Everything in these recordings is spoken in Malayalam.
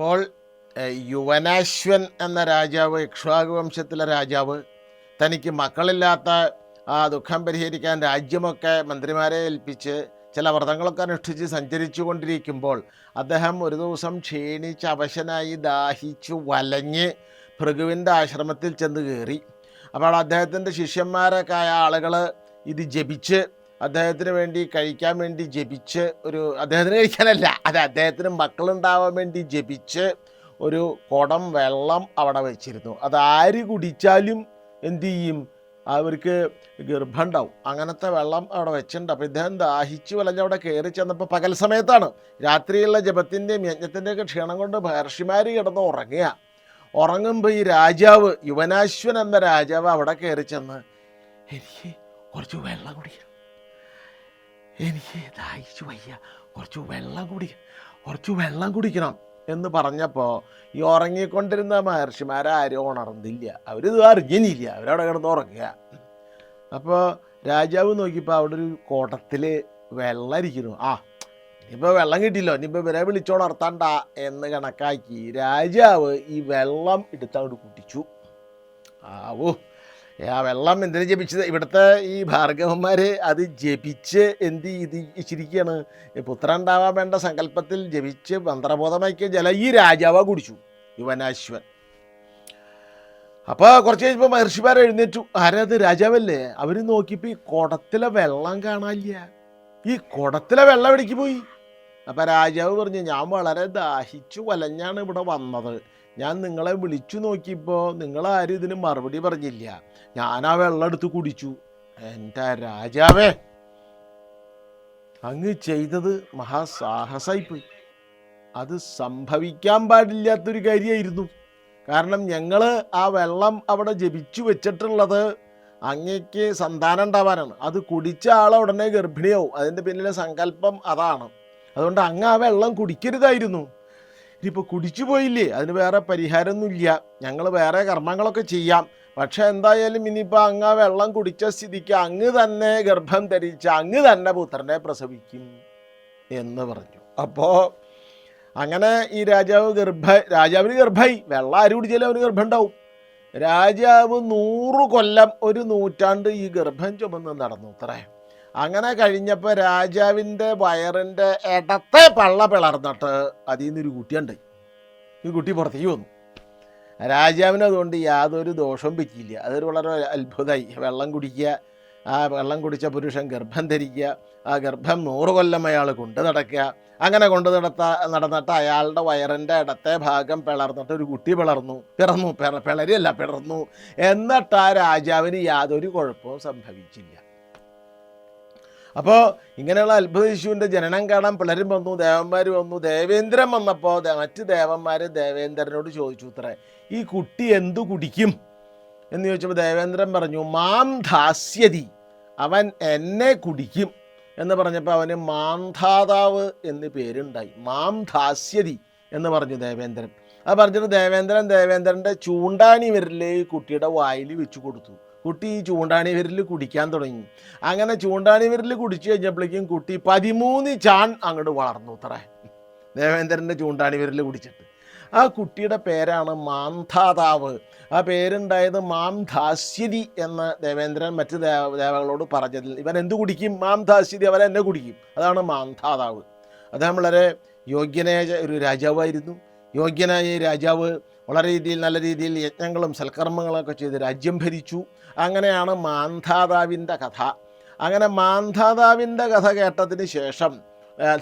അപ്പോൾ യുവനാശ്വൻ എന്ന രാജാവ് ഇക്ഷ്വാകു വംശത്തിലെ രാജാവ് തനിക്ക് മക്കളില്ലാത്ത ആ ദുഃഖം പരിഹരിക്കാൻ രാജ്യമൊക്കെ മന്ത്രിമാരെ ഏൽപ്പിച്ച് ചില വ്രതങ്ങളൊക്കെ അനുഷ്ഠിച്ച് സഞ്ചരിച്ചു കൊണ്ടിരിക്കുമ്പോൾ അദ്ദേഹം ഒരു ദിവസം ക്ഷീണിച്ച് അവശനായി ദാഹിച്ചു വലഞ്ഞ് ഭൃഗുവിന്റെ ആശ്രമത്തിൽ ചെന്ന് കയറി. അപ്പോൾ അദ്ദേഹത്തിന്റെ ശിഷ്യന്മാരൊക്കെ ആയ ആളുകൾ ഇത് ജപിച്ച് അദ്ദേഹത്തിന് വേണ്ടി കഴിക്കാൻ വേണ്ടി ജപിച്ച് ഒരു അദ്ദേഹത്തിന് കഴിക്കാനല്ല അത് അദ്ദേഹത്തിന് മക്കളുണ്ടാവാൻ വേണ്ടി ജപിച്ച് ഒരു കുടം വെള്ളം അവിടെ വെച്ചിരുന്നു. അത് ആര് കുടിച്ചാലും എന്തു ചെയ്യും? അവർക്ക് ഗർഭമുണ്ടാവും അങ്ങനത്തെ വെള്ളം അവിടെ വെച്ചിട്ടുണ്ട്. അപ്പോൾ ഇദ്ദേഹം ദാഹിച്ചു വലഞ്ഞ് അവിടെ കയറി ചെന്നപ്പോൾ പകൽ സമയത്താണ് രാത്രിയുള്ള ജപത്തിന്റെയും യജ്ഞത്തിന്റെയൊക്കെ ക്ഷീണം കൊണ്ട് മഹർഷിമാർ കിടന്ന് ഉറങ്ങുക. ഉറങ്ങുമ്പോൾ ഈ രാജാവ് യുവനാശ്വൻ എന്ന രാജാവ് അവിടെ കയറി ചെന്ന് എനിക്ക് കുറച്ച് വെള്ളം കുടിക്കണം. എനിക്ക് ദാഹിച്ചു വയ്യ. കുറച്ച് വെള്ളം കുടിക്കണം കുറച്ച് വെള്ളം കുടിക്കണം എന്ന് പറഞ്ഞപ്പോൾ ഈ ഉറങ്ങിക്കൊണ്ടിരുന്ന മഹർഷിമാരാരും ഉണർന്നില്ല. അവരിത് അറിഞ്ഞില്ല അവരവിടെ കിടന്ന് ഉറങ്ങുക. അപ്പോൾ രാജാവ് നോക്കിയപ്പോൾ അവിടെ ഒരു കോട്ടത്തിൽ വെള്ളം ഇരിക്കുന്നു. ആ ഇനിയിപ്പോൾ വെള്ളം കിട്ടിയില്ലോ. ഇനിയിപ്പോൾ ഇവരെ വിളിച്ചോണർത്തണ്ട എന്ന് കണക്കാക്കി രാജാവ് ഈ വെള്ളം എടുത്തങ്ങോട്ട് കുടിച്ചു. ആവോ. ആ വെള്ളം എന്തിനു ജപിച്ചത്? ഇവിടുത്തെ ഈ ഭാർഗവന്മാർ അത് ജപിച്ച് എന്ത് ഇത് ഇച്ചിരിക്കുകയാണ് പുത്രൻ ഉണ്ടാവാൻ വേണ്ട സങ്കല്പത്തിൽ ജപിച്ച് മന്ത്രബോധമാക്കിയ ജല ഈ രാജാവ് കുടിച്ചു യുവനാശ്വൻ. അപ്പോൾ കുറച്ച് കഴിഞ്ഞപ്പോൾ മഹർഷിമാർ എഴുന്നേറ്റു. ആരത് രാജാവല്ലേ? അവർ നോക്കിയപ്പോൾ ഈ കുടത്തിലെ വെള്ളം കാണാനില്ല. ഈ കുടത്തിലെ വെള്ളം എവിടേക്ക് പോയി? അപ്പം രാജാവ് പറഞ്ഞു ഞാൻ വളരെ ദാഹിച്ചു വലഞ്ഞാണ് ഇവിടെ വന്നത്. ഞാൻ നിങ്ങളെ വിളിച്ചു നോക്കിയപ്പോൾ നിങ്ങളാരും ഇതിന് മറുപടി പറഞ്ഞില്ല. ഞാൻ ആ വെള്ളം എടുത്ത് കുടിച്ചു. എന്റെ രാജാവേ. അങ്ങ് ചെയ്തത് മഹാസാഹസായിപ്പോയി. അത് സംഭവിക്കാൻ പാടില്ലാത്തൊരു കാര്യമായിരുന്നു കാരണം ഞങ്ങൾ ആ വെള്ളം അവിടെ ജപിച്ചു വെച്ചിട്ടുള്ളത് അങ്ങയ്ക്ക് സന്താനം ഉണ്ടാവാനാണ്. അത് കുടിച്ച ആൾ ഉടനെ ഗർഭിണിയാവും. അതിന്റെ പിന്നിലെ സങ്കല്പം അതാണ്. അതുകൊണ്ട് അങ്ങ് ആ വെള്ളം കുടിക്കരുതായിരുന്നു. ഇനിയിപ്പോൾ കുടിച്ചു പോയില്ലേ? അതിന് വേറെ പരിഹാരമൊന്നുമില്ല. ഞങ്ങൾ വേറെ കർമ്മങ്ങളൊക്കെ ചെയ്യാം. പക്ഷെ എന്തായാലും ഇനിയിപ്പോൾ അങ്ങ് ആ വെള്ളം കുടിച്ച സ്ഥിതിക്ക് അങ്ങ് തന്നെ ഗർഭം ധരിച്ച് അങ്ങ് തന്നെ പുത്രനെ പ്രസവിക്കും എന്ന് പറഞ്ഞു. അപ്പോൾ അങ്ങനെ ഈ രാജാവ് ഗർഭ രാജാവിന് ഗർഭമായി. വെള്ളം ആര് കുടിച്ചാലും അവന് ഗർഭം ഉണ്ടാവും രാജാവ് നൂറ് കൊല്ലം ഒരു നൂറ്റാണ്ട് ഈ ഗർഭം ചുമന്ന് നടന്നു അത്രേ. അങ്ങനെ കഴിഞ്ഞപ്പോൾ രാജാവിന്റെ വയറിന്റെ ഇടത്തെ പള്ള പിളർന്നിട്ട് അതിൽ നിന്നൊരു കുട്ടിയുണ്ട് ഈ കുട്ടി പുറത്തേക്ക് വന്നു. രാജാവിന് അതുകൊണ്ട് യാതൊരു ദോഷവും പറ്റിയില്ല. അതൊരു വളരെ അത്ഭുതമായി. വെള്ളം കുടിക്കുക ആ വെള്ളം കുടിച്ച പുരുഷൻ ഗർഭം ധരിക്കുക ആ ഗർഭം നൂറ് കൊല്ലം അയാൾ കൊണ്ടു നടക്കുക അങ്ങനെ കൊണ്ടു നടത്ത നടന്നിട്ട് അയാളുടെ വയറിന്റെ ഇടത്തെ ഭാഗം പിളർന്നിട്ട് ഒരു കുട്ടി പിളർന്നു. പിറന്നു. പിറ പിളരിയല്ല പിളർന്നു. എന്നിട്ട് ആ രാജാവിന് യാതൊരു കുഴപ്പവും സംഭവിച്ചില്ല. അപ്പോൾ ഇങ്ങനെയുള്ള അത്ഭുത ശിശുവിന്റെ ജനനം കാണാൻ പിളരും വന്നു ദേവന്മാർ വന്നു. ദേവേന്ദ്രൻ വന്നപ്പോൾ മറ്റ് ദേവന്മാർ ദേവേന്ദ്രനോട് ചോദിച്ചു ഇത്രേ ഈ കുട്ടി എന്തു കുടിക്കും? എന്ന് ചോദിച്ചപ്പോൾ ദേവേന്ദ്രൻ പറഞ്ഞു മാം ധാസ്യതി അവൻ എന്നെ കുടിക്കും. എന്ന് പറഞ്ഞപ്പോൾ അവന് മാന്ധാതാവ് എന്ന് പേരുണ്ടായി. മാം ധാസ്യതി എന്ന് പറഞ്ഞു ദേവേന്ദ്രൻ. അത് പറഞ്ഞിട്ട് ദേവേന്ദ്രൻ ദേവേന്ദ്രന്റെ ചൂണ്ടാണി വിരൽ കുട്ടിയുടെ വായിൽ വെച്ചു കൊടുത്തു. കുട്ടി ചൂണ്ടാണി വിരൽ കുടിക്കാൻ തുടങ്ങി. അങ്ങനെ ചൂണ്ടാണി വിരൽ കുടിച്ചു കഴിഞ്ഞപ്പോഴേക്കും കുട്ടി പതിമൂന്ന് ചാൺ അങ്ങോട്ട് വളർന്നു അത്ര. ദേവേന്ദ്രന്റെ ചൂണ്ടാണി വിരൽ കുടിച്ചിട്ട്. ആ കുട്ടിയുടെ പേരാണ് മാന്ധാതാവ്. ആ പേരുണ്ടായത് മാം ധാസ്യതി എന്ന് ദേവേന്ദ്രൻ മറ്റ് ദേവ ദേവകളോട് പറഞ്ഞതിൽ. ഇവൻ എന്ത് കുടിക്കും? മാം ധാസ്യതി അവൻ എന്നെ കുടിക്കും. അതാണ് മാന്ധാതാവ്. അദ്ദേഹം വളരെ യോഗ്യനായ ഒരു രാജാവായിരുന്നു. യോഗ്യനായ രാജാവ് വളരെ രീതിയിൽ നല്ല രീതിയിൽ യജ്ഞങ്ങളും സൽക്കർമ്മങ്ങളൊക്കെ ചെയ്ത് രാജ്യം ഭരിച്ചു. അങ്ങനെയാണ് മാന്ധാതാവിന്റെ കഥ. അങ്ങനെ മാന്ധാതാവിന്റെ കഥ കേട്ടതിന് ശേഷം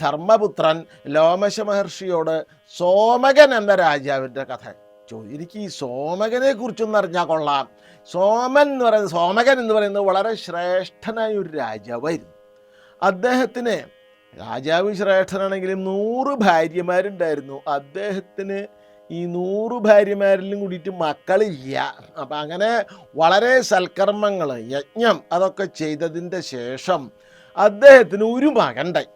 ധർമ്മപുത്രൻ ലോമശ മഹർഷിയോട് സോമകൻ എന്ന രാജാവിന്റെ കഥ ചോദിച്ചു എനിക്ക് ഈ സോമകനെ കുറിച്ചൊന്നും അറിഞ്ഞാൽ കൊള്ളാം. സോമൻ എന്ന് പറയുന്നത് സോമകൻ എന്ന് പറയുന്നത് വളരെ ശ്രേഷ്ഠനായ ഒരു രാജാവായിരുന്നു. അദ്ദേഹത്തിന് രാജാവ് ശ്രേഷ്ഠനാണെങ്കിലും നൂറ് ഭാര്യമാരുണ്ടായിരുന്നു. അദ്ദേഹത്തിന് ഈ നൂറ് ഭാര്യമാരിലും കൂടിയിട്ട് മക്കളില്ല. അപ്പം അങ്ങനെ വളരെ സൽക്കർമ്മങ്ങൾ യജ്ഞം അതൊക്കെ ചെയ്തതിന്റെ ശേഷം അദ്ദേഹത്തിന് ഒരു മകണ്ടായി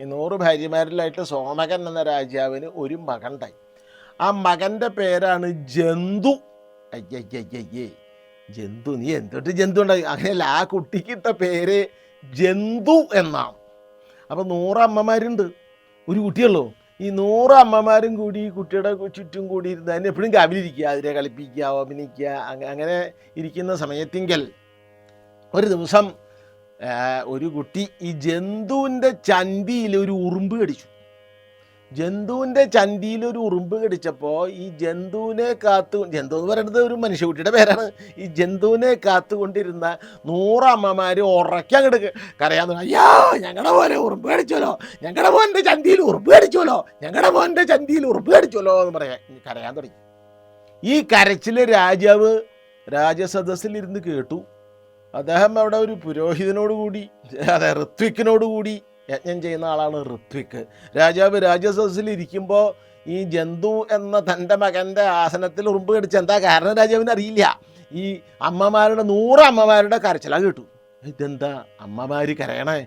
ഈ നൂറ് ഭാര്യമാരിലായിട്ട് സോമകൻ എന്ന രാജാവിന് ഒരു മകണ്ടായി ആ മകന്റെ പേരാണ് ജന്തു. അയ്യയ്യയ്യേ ജന്തു നീ എന്തൊട്ട് ജന്തു ഉണ്ടായി അങ്ങനെയല്ല ആ കുട്ടിക്കിട്ട പേര് ജന്തു എന്നാണ്. അപ്പോൾ നൂറ് അമ്മമാരുണ്ട്. ഒരു കുട്ടിയുള്ളൂ. ഈ നൂറ് അമ്മമാരും കൂടി കുട്ടിയുടെ ചുറ്റും കൂടി ഇരുന്ന് അതിന് എപ്പോഴും കവിലിരിക്കുക. അതിനെ കളിപ്പിക്കുക അഭിനയിക്കുക അങ്ങ- അങ്ങനെ ഇരിക്കുന്ന സമയത്തെങ്കിൽ ഒരു ദിവസം ഒരു കുട്ടി ഈ ജന്തുവിന്റെ ചന്തിയിൽ ഒരു ഉറുമ്പ് കടിച്ചു. ജന്തുവിന്റെ ചന്തിയിൽ ഒരു ഉറുമ്പ് കടിച്ചപ്പോൾ ഈ ജന്തുവിനെ കാത്തു ജന്തു എന്ന് പറയുന്നത് ഒരു മനുഷ്യകുട്ടിയുടെ പേരാണ്. ഈ ജന്തുവിനെ കാത്തുകൊണ്ടിരുന്ന നൂറ് അമ്മമാർ കിടക്കുക കരയാൻ തുടങ്ങി. അയ്യോ ഞങ്ങളുടെ പോലെ ഉറുമ്പ് കടിച്ചല്ലോ ഞങ്ങളുടെ മോന്റെ ചന്തിയിൽ ഉറുമ്പ് കടിച്ചല്ലോ ഞങ്ങളുടെ മോന്റെ ചന്തിയിൽ ഉറുമ്പ് കടിച്ചല്ലോ എന്ന് പറയാൻ കരയാൻ തുടങ്ങി. ഈ കരച്ചിൽ രാജാവ് രാജസദസ്സിലിരുന്ന് കേട്ടു. അദ്ദേഹം അവിടെ ഒരു പുരോഹിതനോടുകൂടി അതെ ഋത്വിക്കിനോട് കൂടി യജ്ഞം ചെയ്യുന്ന ആളാണ് ഋത്വിക്. രാജാവ് രാജസദസ്സിൽ ഇരിക്കുമ്പോൾ ഈ ജന്തു എന്ന തന്റെ മകന്റെ ആസനത്തിൽ ഉറുമ്പ് കടിച്ച് എന്താ കാരണം രാജാവിന് അറിയില്ല. ഈ അമ്മമാരുടെ നൂറ് അമ്മമാരുടെ കരച്ചില കേട്ടു. ഇതെന്താ? അമ്മമാർ കരയണേ.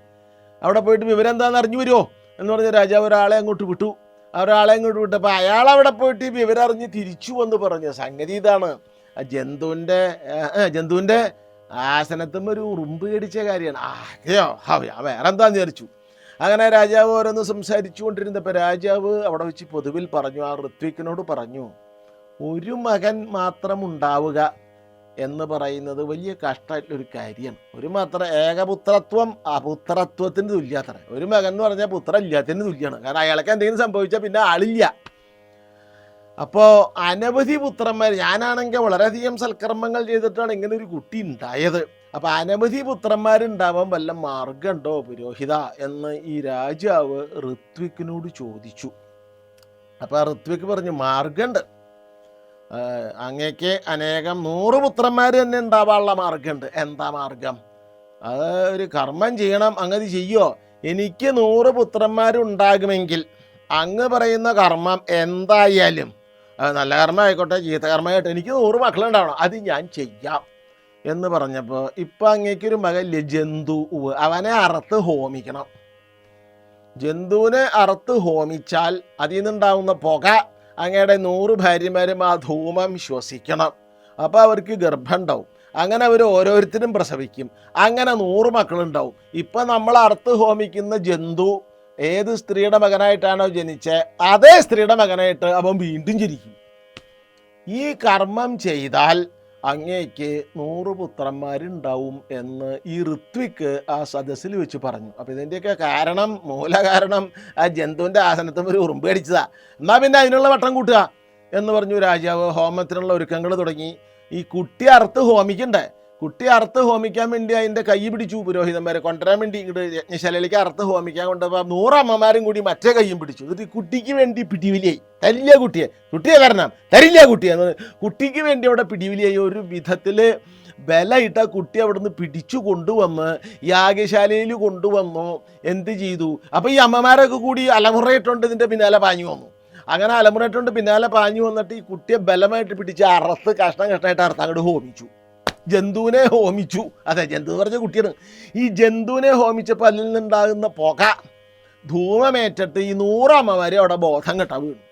അവിടെ പോയിട്ട് വിവരം എന്താണെന്ന് അറിഞ്ഞു വരുമോ എന്ന് പറഞ്ഞ് രാജാവ് ഒരാളെ അങ്ങോട്ട് വിട്ടു. ഒരാളെ അങ്ങോട്ട് വിട്ടപ്പോൾ അയാൾ അവിടെ പോയിട്ട് വിവരം അറിഞ്ഞ് തിരിച്ചു വന്ന് പറഞ്ഞു സംഗതി ഇതാണ്. ജന്തുവിന്റെ ജന്തുവിന്റെ ആസനത്തും ഒരു ഉറുമ്പ് കടിച്ച കാര്യമാണ്. ആ അയ്യോ വേറെന്താന്ന് വിചാരിച്ചു. അങ്ങനെ രാജാവ് ഓരോന്ന് സംസാരിച്ചു കൊണ്ടിരുന്നപ്പോൾ രാജാവ് അവിടെ വെച്ച് പൊതുവിൽ പറഞ്ഞു ആ ഋത്വിക്കിനോട് പറഞ്ഞു ഒരു മകൻ മാത്രം ഉണ്ടാവുക എന്ന് പറയുന്നത് വലിയ കഷ്ടമായിട്ടുള്ളൊരു കാര്യമാണ്. ഒരു മാത്രം ഏകപുത്രത്വം അപുത്രത്വത്തിന് തുല്യാത്ര. ഒരു മകൻ എന്ന് പറഞ്ഞാൽ പുത്രം ഇല്ലാത്തതിന് തുല്യമാണ് കാരണം അയാൾക്ക് എന്തെങ്കിലും സംഭവിച്ചാൽ പിന്നെ ആളില്ല. അപ്പോൾ അനവധി പുത്രന്മാർ ഞാനാണെങ്കിൽ വളരെയധികം സൽക്കർമ്മങ്ങൾ ചെയ്തിട്ടാണ് ഇങ്ങനെ ഒരു കുട്ടി ഉണ്ടായത്. അപ്പോൾ അനവധി പുത്രന്മാരുണ്ടാവാൻ വല്ല മാർഗമുണ്ടോ പുരോഹിത എന്ന് ഈ രാജാവ് ഋത്വിക്കിനോട് ചോദിച്ചു. അപ്പോൾ ആ ഋത്വിക്ക് പറഞ്ഞു മാർഗമുണ്ട് അങ്ങേക്ക് അനേകം നൂറ് പുത്രന്മാർ തന്നെ ഉണ്ടാവാനുള്ള മാർഗമുണ്ട് എന്താ മാർഗം അത് ഒരു കർമ്മം ചെയ്യണം അങ്ങനെ ചെയ്യോ? എനിക്ക് നൂറ് പുത്രന്മാരുണ്ടാകുമെങ്കിൽ അങ്ങ് പറയുന്ന കർമ്മം എന്തായാലും നല്ല കർമ്മം ആയിക്കോട്ടെ ചീത്ത കർമ്മമായിട്ട് എനിക്ക് നൂറ് മക്കളുണ്ടാവണം അത് ഞാൻ ചെയ്യാം. എന്ന് പറഞ്ഞപ്പോൾ ഇപ്പം അങ്ങേക്കൊരു മകൻ ജന്തു അവനെ അറുത്ത് ഹോമിക്കണം. ജന്തുവിനെ അറുത്ത് ഹോമിച്ചാൽ അതിൽ നിന്നുണ്ടാവുന്ന പുക അങ്ങയുടെ നൂറ് ഭാര്യമാരും ആ ധൂമം ശ്വസിക്കണം. അപ്പോൾ അവർക്ക് ഗർഭം ഉണ്ടാവും അങ്ങനെ അവർ ഓരോരുത്തരും പ്രസവിക്കും. അങ്ങനെ നൂറ് മക്കളുണ്ടാവും. ഇപ്പം നമ്മൾ അറുത്ത് ഹോമിക്കുന്ന ജന്തു ഏത് സ്ത്രീയുടെ മകനായിട്ടാണോ ജനിച്ചത് അതേ സ്ത്രീയുടെ മകനായിട്ട് അവൻ വീണ്ടും ജനിക്കും. ഈ കർമ്മം ചെയ്താൽ അങ്ങേക്ക് നൂറ് പുത്രന്മാരുണ്ടാവും എന്ന് ഈ ഋത്വിക്ക് ആ സദസ്സിൽ വെച്ച് പറഞ്ഞു. അപ്പോൾ ഇതിന്റെയൊക്കെ കാരണം മൂല കാരണം ആ ജന്തുവിന്റെ ആസനത്തും ഒരു ഉറുമ്പ് അടിച്ചതാ എന്നാൽ പിന്നെ അതിനുള്ള വട്ടം കൂട്ടുക എന്ന് പറഞ്ഞു രാജാവ്. ഹോമത്തിനുള്ള ഒരുക്കങ്ങൾ തുടങ്ങി. ഈ കുട്ടി അറുത്ത് ഹോമിക്കണ്ടേ? കുട്ടി അറുത്ത് ഹോമിക്കാൻ വേണ്ടി അതിന്റെ കൈ പിടിച്ചു പുരോഹിതന്മാരെ കൊണ്ടുവരാൻ വേണ്ടി ഇങ്ങോട്ട് യജ്ഞശാലയിലേക്ക് അറുത്ത് ഹോമിക്കാൻ കൊണ്ടുപോകാം നൂറ് അമ്മമാരും കൂടി മറ്റേ കൈയും പിടിച്ചു. എന്നിട്ട് കുട്ടിക്ക് വേണ്ടി പിടിവിലിയായി. തരില്ല കുട്ടിയെ. കുട്ടിയെ വരണം തരില്ല കുട്ടിയെ കുട്ടിക്ക് വേണ്ടി അവിടെ പിടിവിലിയായി. ഒരു വിധത്തിൽ ബലയിട്ട കുട്ടി അവിടുന്ന് പിടിച്ചു കൊണ്ടുവന്ന് യാഗശാലയിൽ കൊണ്ടുവന്നു. എന്ത് ചെയ്തു? അപ്പോൾ ഈ അമ്മമാരൊക്കെ കൂടി അലമുറയിട്ടുണ്ട് ഇതിന്റെ പിന്നാലെ പാഞ്ഞു വന്നു. അങ്ങനെ അലമുറയിട്ടുണ്ട് പിന്നാലെ പാഞ്ഞു വന്നിട്ട് ഈ കുട്ടിയെ ബലമായിട്ട് പിടിച്ച് അറുത്ത് കഷ്ണം കഷ്ണമായിട്ട് അറുത്ത് അങ്ങോട്ട് ഹോമിച്ചു. ജന്തുവിനെ ഹോമിച്ചു. അതെ ജന്തു പറഞ്ഞ കുട്ടിയാണ്. ഈ ജന്തുവിനെ ഹോമിച്ചപ്പോൾ അതിൽ നിന്നുണ്ടാകുന്ന പുക ധൂമമേറ്റിട്ട് ഈ നൂറമ്മമാരെ അവിടെ ബോധം കെട്ട വീണു.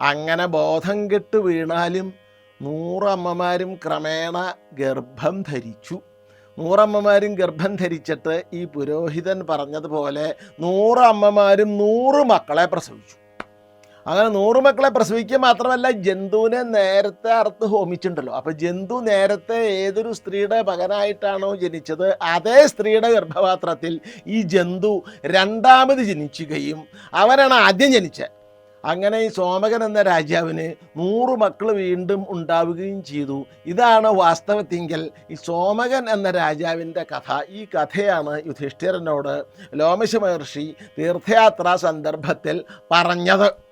അങ്ങനെ ബോധം കെട്ട് വീണാലും നൂറമ്മമാരും ക്രമേണ ഗർഭം ധരിച്ചു. നൂറമ്മമാരും ഗർഭം ധരിച്ചിട്ട് ഈ പുരോഹിതൻ പറഞ്ഞതുപോലെ നൂറമ്മമാരും നൂറ് മക്കളെ പ്രസവിച്ചു. അങ്ങനെ നൂറ് മക്കളെ പ്രസവിക്കുക മാത്രമല്ല ജന്തുവിനെ നേരത്തെ അറുത്ത് ഹോമിച്ചിട്ടുണ്ടല്ലോ. അപ്പോൾ ജന്തു നേരത്തെ ഏതൊരു സ്ത്രീയുടെ മകനായിട്ടാണോ ജനിച്ചത്? അതേ സ്ത്രീയുടെ ഗർഭപാത്രത്തിൽ ഈ ജന്തു രണ്ടാമത് ജനിക്കുകയും അവനാണ് ആദ്യം ജനിച്ചത്. അങ്ങനെ ഈ സോമകൻ എന്ന രാജാവിന് നൂറ് മക്കൾ വീണ്ടും ഉണ്ടാവുകയും ചെയ്തു. ഇതാണ് വാസ്തവത്തിങ്കിൽ ഈ സോമകൻ എന്ന രാജാവിന്റെ കഥ. ഈ കഥയാണ് യുധിഷ്ഠിരനോട് ലോമശ മഹർഷി തീർത്ഥയാത്രാ സന്ദർഭത്തിൽ പറഞ്ഞത്.